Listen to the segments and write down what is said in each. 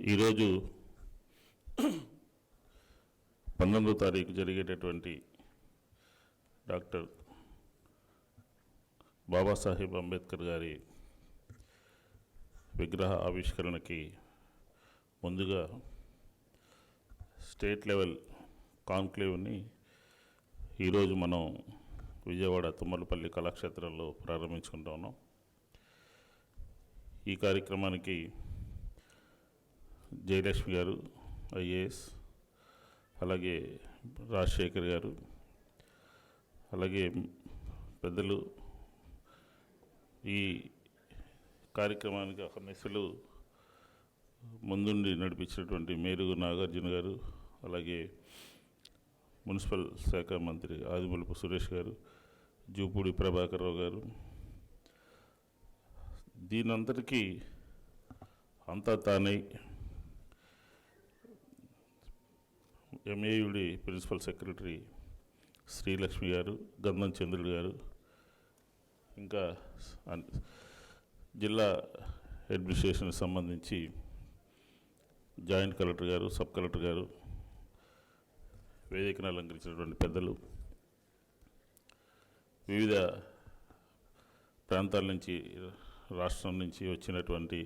ఈరోజు పంతొమ్మిదో తారీఖు జరిగేటటువంటి డాక్టర్ బాబాసాహెబ్ అంబేద్కర్ గారి విగ్రహ ఆవిష్కరణకి ముందుగా స్టేట్ లెవెల్ కాన్క్లేవ్ని ఈరోజు మనం విజయవాడ తుమ్మలపల్లి కళాక్షేత్రంలో ప్రారంభించుకుంటా ఉన్నాం. ఈ కార్యక్రమానికి జయలక్ష్మి గారు ఐఏఎస్ అలాగే రాజశేఖర్ గారు అలాగే పెద్దలు ఈ కార్యక్రమానికి అహర్నిశలు ముందుండి నడిపించినటువంటి మేరుగు నాగార్జున గారు అలాగే మున్సిపల్ శాఖ మంత్రి ఆదిమూలపు సురేష్ గారు జూపూడి ప్రభాకర్ రావు గారు. దీనంతటికీ అంతా తానై ఎంఏయుడి ప్రిన్సిపల్ సెక్రటరీ శ్రీలక్ష్మి గారు గంధం చంద్రుడు గారు ఇంకా జిల్లా అడ్మినిస్ట్రేషన్కి సంబంధించి జాయింట్ కలెక్టర్ గారు సబ్ కలెక్టర్ గారు వేదికను అలంకరించినటువంటి పెద్దలు వివిధ ప్రాంతాల నుంచి రాష్ట్రం నుంచి వచ్చినటువంటి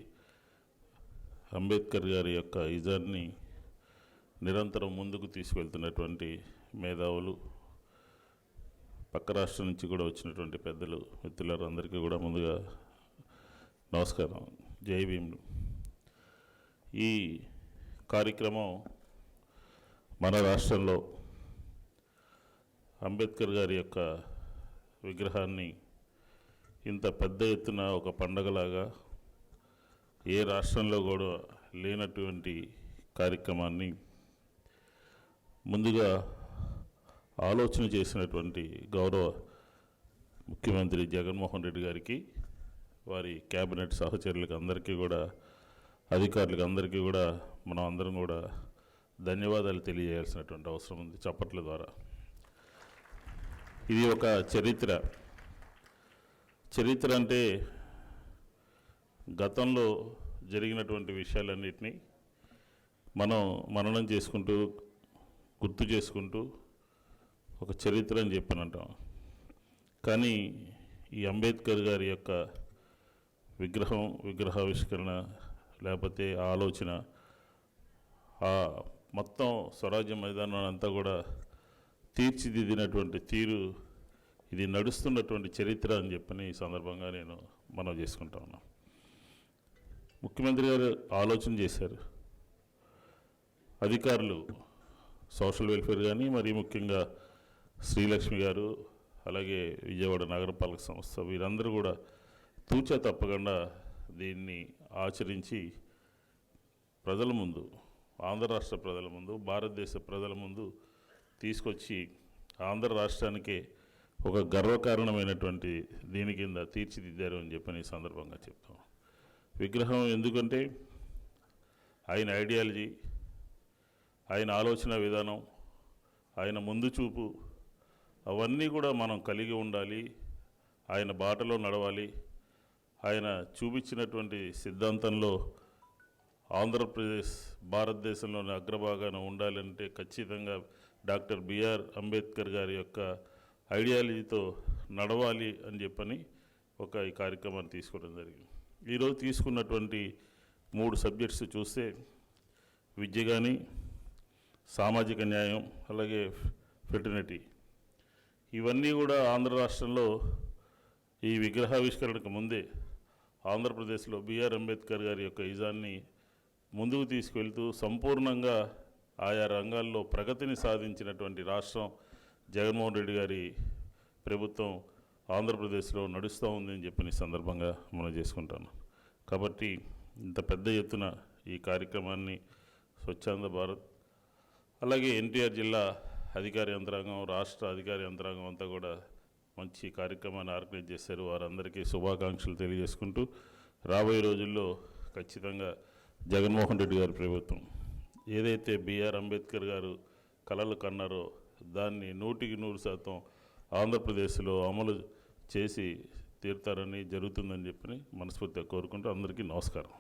అంబేద్కర్ గారి యొక్క ఇజాన్ని నిరంతరం ముందుకు తీసుకెళ్తున్నటువంటి మేధావులు పక్క రాష్ట్రం నుంచి కూడా వచ్చినటువంటి పెద్దలు మిత్రులందరికీ కూడా ముందుగా నమస్కారం. జై భీములు ఈ కార్యక్రమం మన రాష్ట్రంలో అంబేద్కర్ గారి యొక్క విగ్రహాన్ని ఇంత పెద్ద ఎత్తున ఒక పండగలాగా ఏ రాష్ట్రంలో కూడా లేనటువంటి కార్యక్రమాన్ని ముందుగా ఆలోచన చేసినటువంటి గౌరవ ముఖ్యమంత్రి జగన్మోహన్ రెడ్డి గారికి వారి క్యాబినెట్ సహచరులకు అందరికీ కూడా అధికారులకు అందరికీ కూడా మనం అందరం కూడా ధన్యవాదాలు తెలియజేయాల్సినటువంటి అవసరం ఉంది చప్పట్ల ద్వారా. ఇది ఒక చరిత్ర. చరిత్ర అంటే గతంలో జరిగినటువంటి విషయాలన్నింటినీ మనం మననం చేసుకుంటూ గుర్తు చేసుకుంటూ ఒక చరిత్ర అని చెప్పనంటాం. కానీ ఈ అంబేద్కర్ గారి యొక్క విగ్రహం విగ్రహావిష్కరణ లేకపోతే ఆలోచన ఆ మొత్తం స్వరాజ్య మైదానం అంతా కూడా తీర్చిదిద్దినటువంటి తీరు ఇది నడుస్తున్నటువంటి చరిత్ర అని చెప్పని ఈ సందర్భంగా నేను మనం చేసుకుంటా ఉన్నాను ముఖ్యమంత్రి గారు ఆలోచన చేశారు. అధికారులు సోషల్ వెల్ఫేర్ కానీ మరి ముఖ్యంగా శ్రీలక్ష్మి గారు అలాగే విజయవాడ నగరపాలక సంస్థ వీరందరూ కూడా తూచా తప్పకుండా దీన్ని ఆచరించి ప్రజల ముందు ఆంధ్ర రాష్ట్ర ప్రజల ముందు భారతదేశ ప్రజల ముందు తీసుకొచ్చి ఆంధ్ర రాష్ట్రానికే ఒక గర్వకారణమైనటువంటి దీని కింద తీర్చిదిద్దారు అని చెప్పని సందర్భంగా చెప్తాం. విగ్రహం ఎందుకంటే ఆయన ఐడియాలజీ ఆయన ఆలోచన విధానం ఆయన ముందు చూపు అవన్నీ కూడా మనం కలిగి ఉండాలి ఆయన బాటలో నడవాలి. ఆయన చూపించినటువంటి సిద్ధాంతంలో ఆంధ్రప్రదేశ్ భారతదేశంలోని అగ్రభాగాన ఉండాలంటే ఖచ్చితంగా డాక్టర్ బిఆర్ అంబేద్కర్ గారి యొక్క ఐడియాలజీతో నడవాలి అని చెప్పని ఒక ఈ కార్యక్రమాన్ని తీసుకోవడం జరిగింది. ఈరోజు తీసుకున్నటువంటి మూడు సబ్జెక్ట్స్ చూస్తే విద్య కానీ సామాజిక న్యాయం అలాగే ఫెటర్నిటీ ఇవన్నీ కూడా ఆంధ్ర రాష్ట్రంలో ఈ విగ్రహావిష్కరణకు ముందే ఆంధ్రప్రదేశ్లో బిఆర్ అంబేద్కర్ గారి యొక్క ఇజాన్ని ముందుకు తీసుకెళ్తూ సంపూర్ణంగా ఆయా రంగాల్లో ప్రగతిని సాధించినటువంటి రాష్ట్రం జగన్మోహన్ రెడ్డి గారి ప్రభుత్వం ఆంధ్రప్రదేశ్లో నడుస్తూ ఉందని చెప్పిన సందర్భంగా మనం చేసుకుంటాను. కాబట్టి ఇంత పెద్ద ఎత్తున ఈ కార్యక్రమాన్ని స్వచ్ఛంద భారత్ అలాగే ఎన్టీఆర్ జిల్లా అధికార యంత్రాంగం రాష్ట్ర అధికార యంత్రాంగం అంతా కూడా మంచి కార్యక్రమాన్ని ఆర్గనైజ్ చేశారు. వారందరికీ శుభాకాంక్షలు తెలియజేసుకుంటూ రాబోయే రోజుల్లో ఖచ్చితంగా జగన్మోహన్ రెడ్డి గారి ప్రభుత్వం ఏదైతే బీఆర్ అంబేద్కర్ గారు కలలు కన్నారో దాన్ని నూటికి నూరు శాతం ఆంధ్రప్రదేశ్లో అమలు చేసి తీరుతారని జరుగుతుందని చెప్పి మనస్ఫూర్తిగా కోరుకుంటూ అందరికీ నమస్కారం.